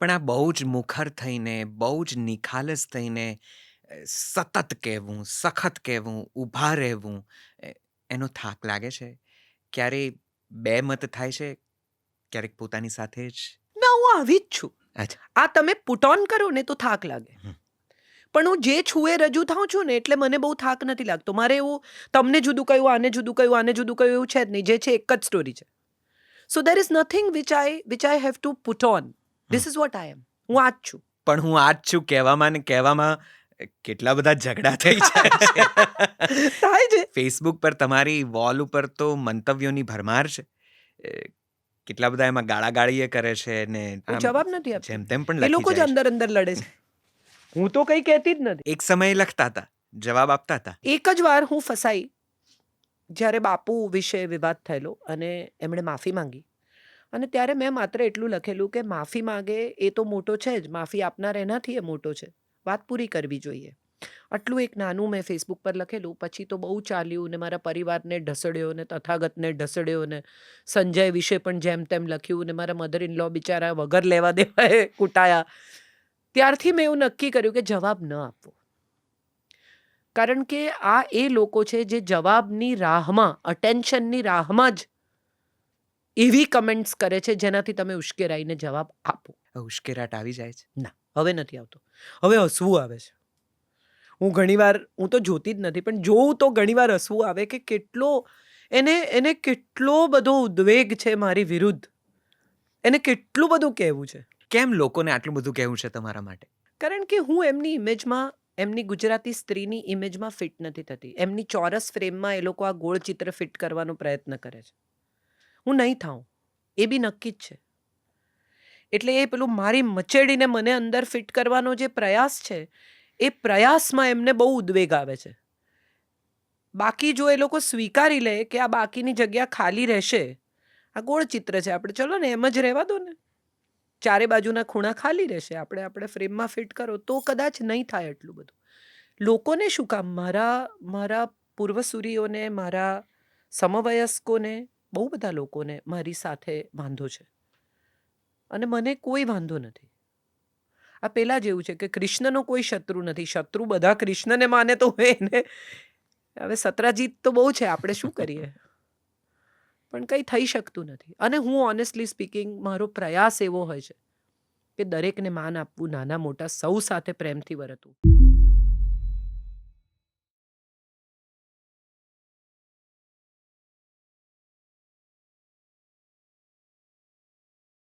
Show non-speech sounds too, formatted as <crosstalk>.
પણ આ બહુ જ મુખર થઈને, બહુ જ નિખાલસ થઈને સતત કહેવું, સખત કહેવું, ઊભા રહેવું એનો થાક લાગે છે? ક્યારેય બે મત થાય છે? ક્યારેક પોતાની સાથે જ? ના હું આવી જ છું. આ તમે પુટ ઓન કરો ને તો થાક લાગે. પણ હું જે છું એ રજૂ થાઉં છું ને એટલે મને બહુ થાક નથી લાગતો મારે એવું તમને જુદું કહ્યું આને જુદું કહ્યું આને જુદું કહ્યું એવું છે જ નહીં જે છે એક જ સ્ટોરી છે so there is nothing which I which I have to put on this is what I am હું આ જ છું. પણ હું આ જ છું કહેવામાં ને કહેવામાં કેટલા બધા ઝઘડા થઈ જાય <laughs> થાય છે. ફેસબુક પર તમારી વોલ ઉપર તો મંતવ્યોની ભરમાર છે. કેટલા બધા એમાં ગાળા ગાળીએ કરે છે ને જવાબ નથી આપતી. જેમ તેમ પણ એ લોકો જ અંદર અંદર લડે છે. <laughs> હું તો કઈ કહેતી જ નથી. એક સમયે લખતા હતા જવાબ આપતા હતા. એક જ વાર હું ફસાઈ જ્યારે બાપુ વિશે વિવાદ થયેલો અને એમણે માફી માંગી. અને ત્યારે મેં માત્ર એટલું લખેલું કે માફી માંગે, એ તો મોટો છે જ, માફી આપનાર એનાથી એ મોટો છે. વાત પૂરી કરવી જોઈએ. આટલું એક નાનું મેં ફેસબુક પર લખેલું, પછી તો બહુ ચાલ્યું ને મારા પરિવારને ઢસડ્યો ને તથાગતને ઢસડ્યો ને સંજય વિશે પણ જેમ તેમ લખ્યું ને મારા મધર ઇન લો બિચારા વગર લેવા દેવાએ કૂટાયા. ત્યારથી મેં એવું નક્કી કર્યું કે જવાબ ન આપવો. કારણ કે આ એ લોકો છે જે જવાબની રાહમાં અટેન્શનની રાહમાં જ એવી કમેન્ટ્સ કરે છે જેનાથી તમે ઉશ્કેરાઈને જવાબ આપો. ઉશ્કેરાટ આવી જાય છે? ના હવે નથી આવતો. હવે હસવું આવે છે. હું ઘણીવાર હું તો જોતી જ નથી પણ જોઉં તો ઘણીવાર હસવું આવે કે કેટલો એને એને કેટલો બધો ઉદ્વેગ છે મારી વિરુદ્ધ. એને કેટલું બધું કહેવું છે. કેમ લોકોને આટલું બધું કહેવું છે તમારા માટે? કારણ કે હું એમની ઇમેજમાં એમની ગુજરાતી સ્ત્રીની ઇમેજમાં ફિટ નથી થતી. એમની ચોરસ ફ્રેમમાં એ લોકો આ ગોળ ચિત્ર ફિટ કરવાનો પ્રયત્ન કરે છે. હું નહીં થાઉં. એ બી નક્કી જ છે. એટલે એ પેલું મારી મચેડીને મને અંદર ફિટ કરવાનો જે પ્રયાસ છે, એ પ્રયાસમાં એમને બહુ ઉદ્વેગ આવે છે. બાકી જો એ લોકો સ્વીકારી લે કે આ બાકીની જગ્યા ખાલી રહેશે, આ ગોળ ચિત્ર છે, આપણે ચલો ને એમ જ રહેવા દો ને. ચારે બાજુના ખૂણા ખાલી રહેશે, આપણે આપણે ફ્રેમમાં ફિટ કરો, તો કદાચ નહીં થાય એટલું બધું. લોકોને શું કામ? મારા મારા પૂર્વસૂરીઓને, મારા સમવયસ્કોને બહુ બધા લોકોને મારી સાથે વાંધો છે. અને મને કોઈ વાંધો નથી. આ પહેલાં જેવું છે કે કૃષ્ણનો કોઈ શત્રુ નથી. શત્રુ બધા કૃષ્ણને માને તો હોય એને હવે સત્રાજીત તો બહુ છે, આપણે શું કરીએ? પણ કંઈ થઈ શકતું નથી. અને હું ઓનેસ્ટલી સ્પીકિંગ મારો પ્રયાસ એવો હોય છે કે દરેકને માન આપવું, નાના મોટા સૌ સાથે પ્રેમથી વર્તવું.